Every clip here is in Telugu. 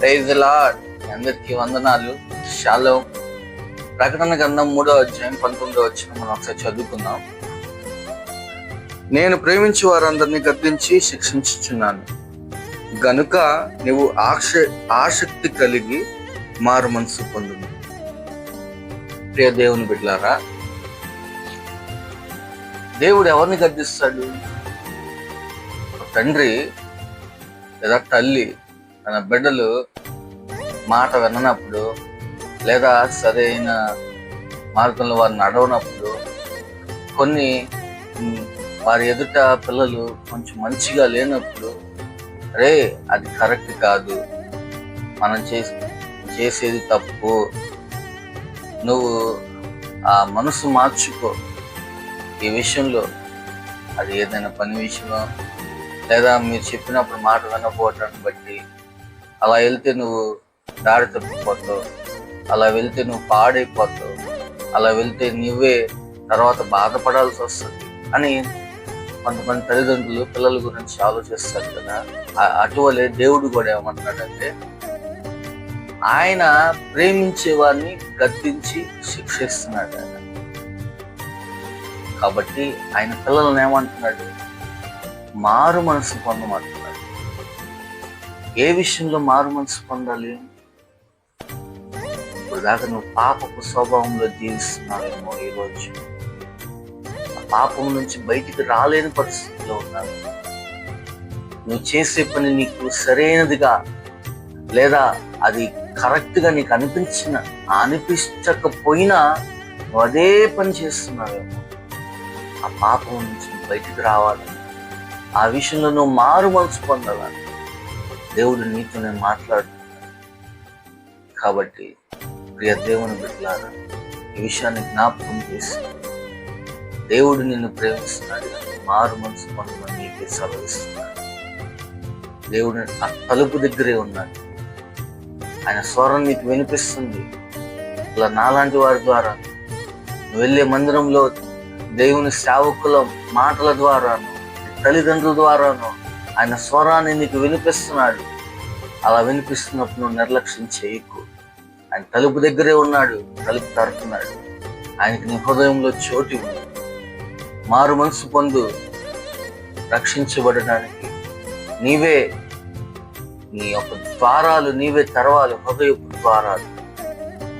ప్రైజ్ లార్డ్ అందరికి వందనాలు. షాలో ప్రకటన గ్రంథం మూడో అధ్యాయం పంతొమ్మిదో వచ్చిన మనం ఒకసారి చదువుకుందాం. నేను ప్రేమించి వారందరినీ గద్దించి శిక్షించుచున్నాను. గనుక నువ్వు ఆక్ష ఆసక్తి కలిగి మారు మనసు పొందు ప్రియ దేవుని బిడ్డలారా దేవుడు ఎవరిని గద్దిస్తాడు? తండ్రి లేదా తల్లి తన బిడ్డలు మాట విననప్పుడు లేదా సరైన మార్గంలో వారు నడవనప్పుడు కొన్ని వారి ఎదుట పిల్లలు కొంచెం మంచిగా లేనప్పుడు రే అది కరెక్ట్ కాదు. మనం చేసి చేసేది తప్పు. నువ్వు ఆ మనసు మార్చుకో. ఈ విషయంలో అది ఏదైనా పని విషయమో లేదా మీరు చెప్పినప్పుడు మాట వినకపోవటాన్ని బట్టి అలా వెళ్తే నువ్వు దారి తప్పిపోతావు. అలా వెళ్తే నువ్వు పాడైపోతావు. అలా వెళ్తే నువ్వే తర్వాత బాధపడాల్సి వస్తుంది అని కొంతమంది తల్లిదండ్రులు పిల్లల గురించి ఆలోచిస్తారు కదా. అటువలే దేవుడు కూడా ఏమంటున్నాడంటే ఆయన ప్రేమించే వారిని గద్దించి శిక్షిస్తున్నాడు ఆయన. కాబట్టి ఆయన పిల్లల్ని ఏమంటున్నాడు? మారు మనసు పొందమంటున్నాడు ఏ విషయంలో మారు మనసు పొందాలి? ఇప్పుడు దాకా నువ్వు పాపపు స్వభావంలో జీవిస్తున్నావేమో ఈరోజు ఆ పాపం నుంచి బయటికి రాలేని పరిస్థితిలో ఉన్నావు. నువ్వు చేసే పని నీకు సరైనదిగా లేదా అది కరెక్ట్గా నీకు అనిపించిన అనిపించకపోయినా నువ్వు అదే పని చేస్తున్నావేమో. ఆ పాపం నుంచి బయటికి రావాలి. ఆ విషయంలో నువ్వు మారు మనసు పొందాలని దేవుడు నీతో నేను మాట్లాడుతున్నాను కాబట్టి ప్రియ దేవుని బిడ్డలారా ఈ విషయాన్ని జ్ఞాపకం చేసి దేవుడు నిన్ను ప్రేమిస్తున్నాడు. మారు మనసు పొందమని నీకే సెలవిస్తున్నాడు. దేవుడు ఆ తలుపు దగ్గరే ఉన్నాడు. ఆయన స్వరం నీకు వినిపిస్తుంది. ఇలా నాలాంటి వారి ద్వారా నువ్వు వెళ్ళే మందిరంలో దేవుని సేవకుల మాటల ద్వారాను తల్లిదండ్రుల ద్వారాను ఆయన స్వరాన్ని నీకు వినిపిస్తున్నాడు. అలా వినిపిస్తున్నప్పుడు నువ్వు నిర్లక్ష్యం చేయకు. ఆయన తలుపు దగ్గరే ఉన్నాడు తలుపు తడుతున్నాడు. ఆయనకి నీ హృదయంలో చోటు ఉంది. మారు మనసు పొందు. రక్షించబడడానికి నీవే నీ యొక్క ద్వారాలు నీవే తెరవాలి హృదయపు ద్వారాలు.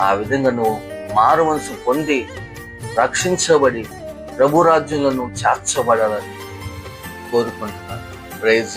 ఆ విధంగా నువ్వు మారు మనసు పొంది రక్షించబడి ప్రభురాజ్యంలో నువ్వు చేర్చబడాలని కోరుకుంటున్నాను. ప్రైజ్